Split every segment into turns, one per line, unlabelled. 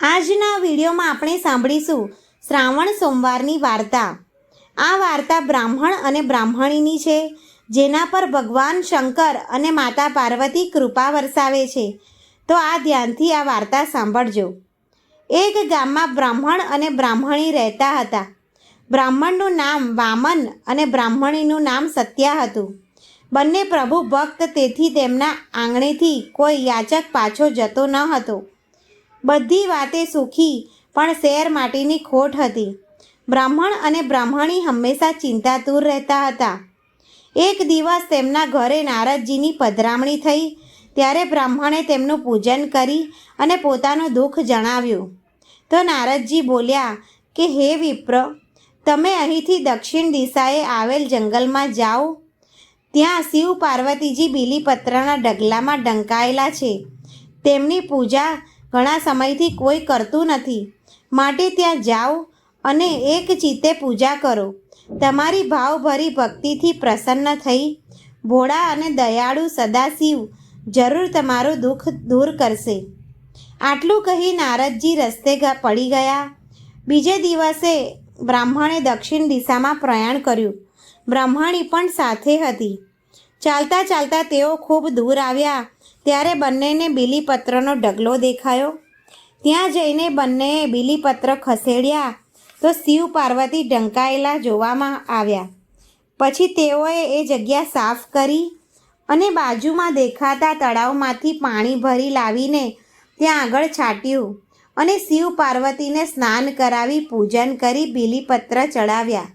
આજના વિડીયોમાં આપણે સાંભળીશું શ્રાવણ સોમવારની વાર્તા. આ વાર્તા બ્રાહ્મણ અને બ્રાહ્મણીની છે, જેના પર ભગવાન શંકર અને માતા પાર્વતી કૃપા વરસાવે છે. તો આ ધ્યાનથી આ વાર્તા સાંભળજો. એક ગામમાં બ્રાહ્મણ અને બ્રાહ્મણી રહેતા હતા. બ્રાહ્મણનું નામ વામન અને બ્રાહ્મણીનું નામ સત્યા હતું. બંને પ્રભુ ભક્ત તેથી તેમના આંગણેથી કોઈ યાચક પાછો જતો ન હતો. બધી વાતે સુખી, પણ શેર માટીની ખોટ હતી. બ્રાહ્મણ અને બ્રાહ્મણી હંમેશા ચિંતાતુર રહેતા હતા. એક દિવસ તેમના ઘરે નારદજીની પધરામણી થઈ, ત્યારે બ્રાહ્મણે તેમનું પૂજન કરી અને પોતાનું દુઃખ જણાવ્યું. તો નારદજી બોલ્યા કે, હે વિપ્ર, તમે અહીંથી દક્ષિણ દિશાએ આવેલ જંગલમાં જાઓ. ત્યાં શિવ પાર્વતીજી બીલીપત્રના ડગલામાં ડંકાયેલા છે. તેમની પૂજા ઘણા સમયથી કોઈ કરતું નથી. માટે ત્યાં જાઓ અને એક ચિત્તે પૂજા કરો. તમારી ભાવભરી ભક્તિથી પ્રસન્ન થઈ. ભોળા અને દયાળુ સદાશિવ, જરૂર તમારું દુઃખ દૂર કરશે. આટલું કહી નારદજી રસ્તે પડી ગયા. બીજે દિવસે બ્રાહ્મણે દક્ષિણ દિશામાં પ્રયાણ કર્યું. બ્રાહ્મણી પણ સાથે હતી. ચાલતા ચાલતા તેઓ ખૂબ દૂર આવ્યા. ત્યારે બંનેને બીલીપત્રનો ડગલો દેખાયો. ત્યાં જઈને બંનેએ બીલીપત્ર ખસેડ્યા તો શિવ પાર્વતી ઢંકાયેલા જોવામાં આવ્યા. પછી તેઓએ એ જગ્યા સાફ કરી અને બાજુમાં દેખાતા તળાવમાંથી પાણી ભરી લાવીને ત્યાં આગળ છાંટ્યું અને શિવ પાર્વતીને સ્નાન કરાવી પૂજન કરી બીલીપત્ર ચડાવ્યા.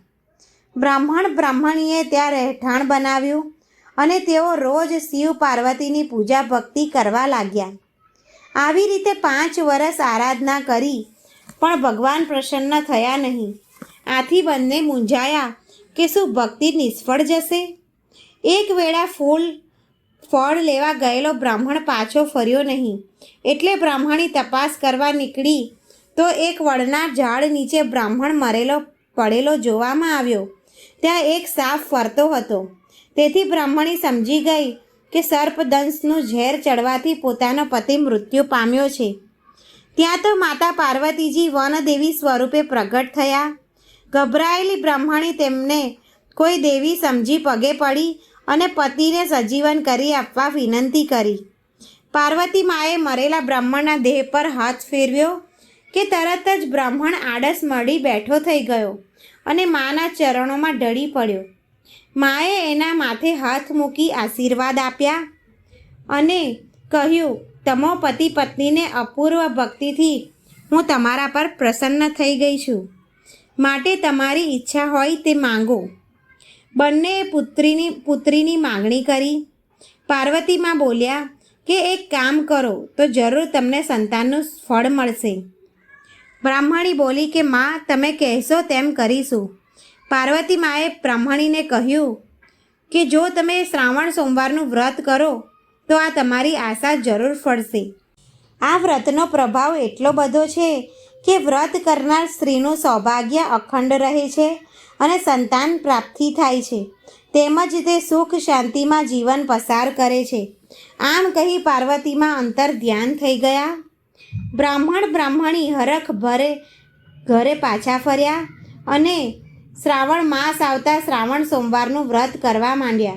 બ્રાહ્મણ બ્રાહ્મણીએ ત્યાં રહેઠાણ બનાવ્યું. અને તેઓ રોજ શિવ પાર્વતીની પૂજા ભક્તિ કરવા લાગ્યા. આવી રીતે પાંચ વર્ષ આરાધના કરી, પણ ભગવાન પ્રસન્ન થયા નહીં. આથી બંને મૂંઝાયા કે શું ભક્તિ નિષ્ફળ જશે? એક વેળા ફૂલ, ફળ લેવા ગયેલો બ્રાહ્મણ પાછો ફર્યો નહીં. એટલે બ્રાહ્મણી તપાસ કરવા નીકળી, તો એક વડના ઝાડ નીચે બ્રાહ્મણ મરેલો, પડેલો જોવામાં આવ્યો. ત્યાં એક સાપ ફરતો હતો. તેથી બ્રાહ્મણી સમજી ગઈ કે સર્પદંશનું ઝેર ચડવાથી પોતાનો પતિ મૃત્યુ પામ્યો છે. ત્યાં તો માતા પાર્વતીજી વનદેવી સ્વરૂપે પ્રગટ થયા. ગભરાયેલી બ્રાહ્મણી તેમને કોઈ દેવી સમજી પગે પડી અને પતિને સજીવન કરી આપવા વિનંતી કરી. પાર્વતી માએ મરેલા બ્રાહ્મણના દેહ પર હાથ ફેરવ્યો કે તરત જ બ્રાહ્મણ આડસ મળી બેઠો થઈ ગયો અને માના ચરણોમાં ઢળી પડ્યો. માએ એના માથે હાથ મૂકી આશીર્વાદ આપ્યા અને કહ્યું, તમો પતિ પત્નીને અપૂર્વ ભક્તિથી હું તમારા પર પ્રસન્ન થઈ ગઈ છું. માટે તમારી ઈચ્છા હોય તે માંગો. બંનેએ પુત્રીની પુત્રીની માંગણી કરી. પાર્વતીમાં બોલ્યા, કે એક કામ કરો, તો જરૂર તમને સંતાનનું ફળ મળશે. બ્રાહ્મણી બોલી કે, માં, તમે કહેશો તેમ કરીશું. પાર્વતી માએ બ્રાહ્મણીને કહ્યું કે જો તમે શ્રાવણ સોમવારનું વ્રત કરો, તો આ તમારી આશા જરૂર ફળશે. આ વ્રતનો પ્રભાવ એટલો બધો છે કે વ્રત કરનાર સ્ત્રીનું સૌભાગ્ય અખંડ રહે છે અને સંતાન પ્રાપ્તિ થાય છે. તેમજ તે સુખ શાંતિમાં જીવન પસાર કરે છે. આમ કહી પાર્વતીમાં અંતર ધ્યાન થઈ ગયા. બ્રાહ્મણ બ્રાહ્મણી હરખ ભરે ઘરે પાછા ફર્યા અને શ્રાવણ માસ આવતા શ્રાવણ સોમવારનું વ્રત કરવા માંડ્યા.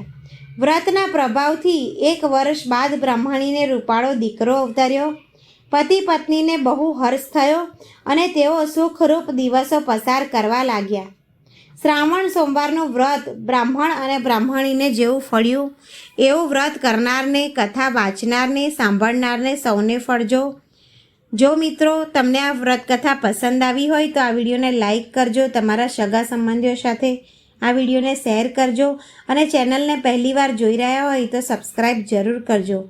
વ્રતના પ્રભાવથી એક વર્ષ બાદ બ્રાહ્મણીને રૂપાળો દીકરો અવતર્યો. પતિ પત્નીને બહુ હર્ષ થયો અને તેઓ સુખરૂપ દિવસો પસાર કરવા લાગ્યા. શ્રાવણ સોમવારનું વ્રત બ્રાહ્મણ અને બ્રાહ્મણીને જેવું ફળ્યું. એવું વ્રત કરનારને, કથા વાંચનારને, સાંભળનારને સૌને ફળજો. જો મિત્રો તમને આ વ્રતકથા પસંદ આવી હોય તો આ વિડીયોને લાઈક કરજો, તમારા સગા સંબંધીઓ સાથે આ વિડીયોને શેર કરજો અને ચેનલને પહેલીવાર જોઈ રહ્યા હોય તો સબસ્ક્રાઈબ જરૂર કરજો.